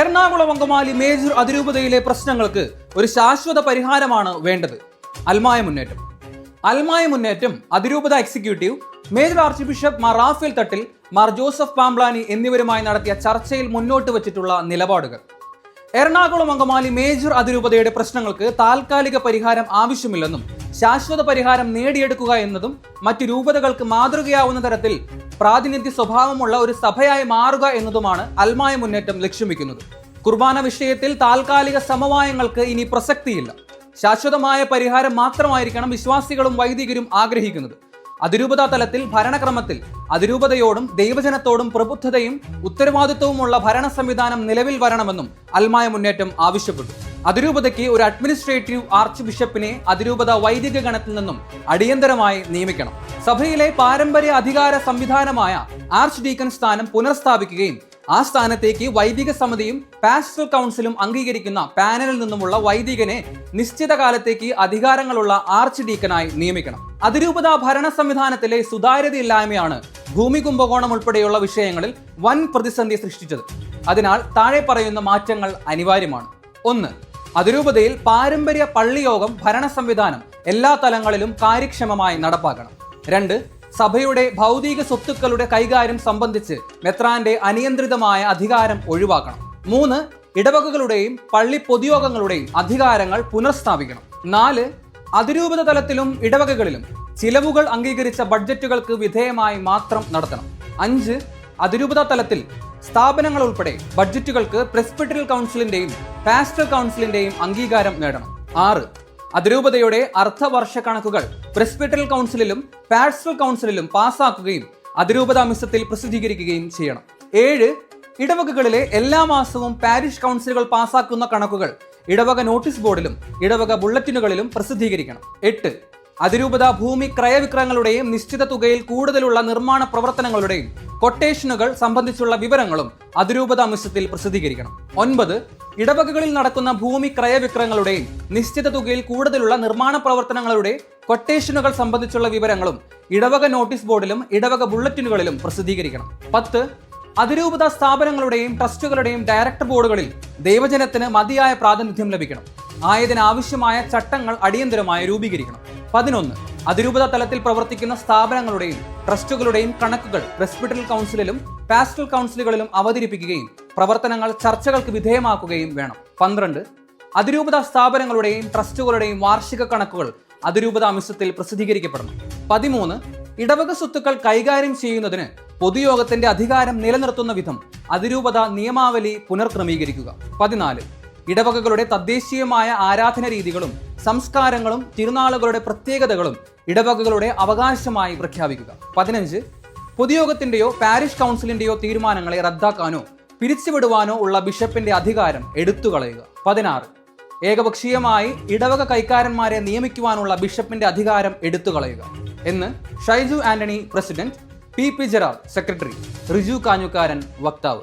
Ernakulam Angamaly major അതിരൂപതയിലെ പ്രശ്നങ്ങൾക്ക് ഒരു ശാശ്വത പരിഹാരമാണ് വേണ്ടത്. അൽമായ മുന്നേറ്റം. അൽമായ മുന്നേറ്റം അതിരൂപത executive major archbishop Mar Raphael Thattil Mar Joseph Pamplany എന്നിവരുമായി നടത്തിയ ചർച്ചയിൽ മുന്നോട്ട് വച്ചിട്ടുള്ള നിലപാടുകൾ. എറണാകുളം അങ്കമാലി മേജർ അതിരൂപതയുടെ പ്രശ്നങ്ങൾക്ക് താൽക്കാലിക പരിഹാരം ആവശ്യമില്ലെന്നും ശാശ്വത പരിഹാരം നേടിയെടുക്കുക എന്നതും മറ്റു രൂപതകൾക്ക് മാതൃകയാവുന്ന തരത്തിൽ പ്രാതിനിധ്യ സ്വഭാവമുള്ള ഒരു സഭയായി മാറുക എന്നതുമാണ് അൽമായ മുന്നേറ്റം ലക്ഷ്യം വെക്കുന്നത് കുർബാന വിഷയത്തിൽ താൽക്കാലിക സമവായങ്ങൾക്ക് ഇനി പ്രസക്തിയില്ല. ശാശ്വതമായ പരിഹാരം മാത്രമായിരിക്കണം വിശ്വാസികളും വൈദികരും ആഗ്രഹിക്കുന്നത്. അതിരൂപതാ തലത്തിൽ ഭരണക്രമത്തിൽ അതിരൂപതയോടും ദൈവജനത്തോടും പ്രബുദ്ധതയും ഉത്തരവാദിത്വവുമുള്ള ഭരണ സംവിധാനം നിലവിൽ വരണമെന്നും അൽമായ മുന്നേറ്റം ആവശ്യപ്പെട്ടു. അതിരൂപതയ്ക്ക് ഒരു അഡ്മിനിസ്ട്രേറ്റീവ് ആർച്ച് ബിഷപ്പിനെ അതിരൂപത വൈദിക ഗണത്തിൽ നിന്നും അടിയന്തരമായി നിയമിക്കണം. സഭയിലെ പാരമ്പര്യ അധികാര സംവിധാനമായ ആർച്ച് ഡീക്കൻ സ്ഥാനം പുനഃസ്ഥാപിക്കുകയും ആ സ്ഥാനത്തേക്ക് വൈദിക സമിതിയും പാസ്റ്റൽ കൗൺസിലും അംഗീകരിക്കുന്ന പാനലിൽ നിന്നുമുള്ള വൈദികനെ നിശ്ചിത കാലത്തേക്ക് അധികാരങ്ങളുള്ള ആർച്ച് ഡീക്കനായി നിയമിക്കണം. അതിരൂപത ഭരണ സംവിധാനത്തിലെ സുതാര്യതയില്ലായ്മയാണ് ഭൂമി കുംഭകോണം ഉൾപ്പെടെയുള്ള വിഷയങ്ങളിൽ വൻ പ്രതിസന്ധി സൃഷ്ടിച്ചത്. അതിനാൽ താഴെ പറയുന്ന മാറ്റങ്ങൾ അനിവാര്യമാണ്. ഒന്ന് അതിരൂപതയിൽ പാരമ്പര്യ പള്ളിയോഗം ഭരണ സംവിധാനം എല്ലാ തലങ്ങളിലും കാര്യക്ഷമമായി നടപ്പാക്കണം. രണ്ട് സഭയുടെ ഭൗതിക സ്വത്തുക്കളുടെ കൈകാര്യം സംബന്ധിച്ച് മെത്രാന്റെ അനിയന്ത്രിതമായ അധികാരം ഒഴിവാക്കണം. മൂന്ന് ഇടവകകളുടെയും പള്ളി പൊതുയോഗങ്ങളുടെയും അധികാരങ്ങൾ പുനഃസ്ഥാപിക്കണം. നാല് അതിരൂപത തലത്തിലും ഇടവകകളിലും ചിലവുകൾ അംഗീകരിച്ച ബഡ്ജറ്റുകൾക്ക് വിധേയമായി മാത്രം നടത്തണം. അഞ്ച് അതിരൂപത തലത്തിൽ സ്ഥാപനങ്ങൾ ഉൾപ്പെടെ ബഡ്ജറ്റുകൾക്ക് പ്രസ്പിറ്റൽ കൗൺസിലിന്റെയും പാസ്റ്റൽ കൗൺസിലിന്റെയും അംഗീകാരം നേടണം. ആറ് അതിരൂപതയുടെ അർദ്ധവർഷ കണക്കുകൾ പ്രസ്പിറ്റൽ കൗൺസിലിലും പാസ്റ്റൽ കൗൺസിലിലും പാസാക്കുകയും അതിരൂപത മിസത്തിൽ പ്രസിദ്ധീകരിക്കുകയും ചെയ്യണം. ഏഴ് ഇടവകകളിലെ എല്ലാ മാസവും പാരിഷ് കൗൺസിലുകൾ പാസാക്കുന്ന കണക്കുകൾ ഇടവക നോട്ടീസ് ബോർഡിലും ഇടവക ബുള്ളറ്റിനുകളിലും പ്രസിദ്ധീകരിക്കണം. എട്ട് അതിരൂപത ഭൂമി ക്രയവിക്രയങ്ങളുടെയും നിശ്ചിത തുകയിൽ കൂടുതലുള്ള നിർമ്മാണ പ്രവർത്തനങ്ങളുടെയും കൊട്ടേഷനുകൾ സംബന്ധിച്ചുള്ള വിവരങ്ങളും അതിരൂപത മിശ്രത്തിൽ പ്രസിദ്ധീകരിക്കണം. ഒൻപത് ഇടവകകളിൽ നടക്കുന്ന ഭൂമി ക്രയവിക്രയങ്ങളുടെയും നിശ്ചിത തുകയിൽ കൂടുതലുള്ള നിർമ്മാണ പ്രവർത്തനങ്ങളുടെ കൊട്ടേഷനുകൾ സംബന്ധിച്ചുള്ള വിവരങ്ങളും ഇടവക നോട്ടീസ് ബോർഡിലും ഇടവക ബുള്ളറ്റിനുകളിലും പ്രസിദ്ധീകരിക്കണം. പത്ത് അതിരൂപത സ്ഥാപനങ്ങളുടെയും ട്രസ്റ്റുകളുടെയും ഡയറക്ടർ ബോർഡുകളിൽ ദൈവജനത്തിന് മതിയായ പ്രാതിനിധ്യം ലഭിക്കണം. ആയതിനാവശ്യമായ ചട്ടങ്ങൾ അടിയന്തരമായി രൂപീകരിക്കണം. പതിനൊന്ന്. അതിരൂപത തലത്തിൽ പ്രവർത്തിക്കുന്ന സ്ഥാപനങ്ങളുടെയും ട്രസ്റ്റുകളുടെയും കണക്കുകൾ പ്രസ്പിറ്റൽ കൗൺസിലിലും പാസ്റ്റൽ കൗൺസിലുകളിലും അവതരിപ്പിക്കുകയും പ്രവർത്തനങ്ങൾ ചർച്ചകൾക്ക് വിധേയമാക്കുകയും വേണം. പന്ത്രണ്ട്. അതിരൂപത സ്ഥാപനങ്ങളുടെയും ട്രസ്റ്റുകളുടെയും വാർഷിക കണക്കുകൾ അതിരൂപത അംശത്തിൽ പ്രസിദ്ധീകരിക്കപ്പെടണം. പതിമൂന്ന്. ഇടവക സ്വത്തുക്കൾ കൈകാര്യം ചെയ്യുന്നതിന് പൊതുയോഗത്തിന്റെ അധികാരം നിലനിർത്തുന്ന വിധം അതിരൂപത നിയമാവലി പുനർക്രമീകരിക്കുക. പതിനാല്. ഇടവകകളുടെ തദ്ദേശീയമായ ആരാധന രീതികളും സംസ്കാരങ്ങളും തിരുനാളുകളുടെ പ്രത്യേകതകളും ഇടവകകളുടെ അവകാശമായി പ്രഖ്യാപിക്കുക. പതിനഞ്ച് പൊതുയോഗത്തിന്റെയോ പാരിഷ് കൗൺസിലിന്റെയോ തീരുമാനങ്ങളെ റദ്ദാക്കാനോ പിരിച്ചുവിടുവാനോ ഉള്ള ബിഷപ്പിന്റെ അധികാരം എടുത്തുകളയുക. പതിനാറ് ഏകപക്ഷീയമായി ഇടവക കൈക്കാരന്മാരെ നിയമിക്കുവാനുള്ള ബിഷപ്പിന്റെ അധികാരം എടുത്തുകളയുക. എന്ന് Shaiju Antony president P P Gerard secretary Riju Kanjukkaran വക്താവ്.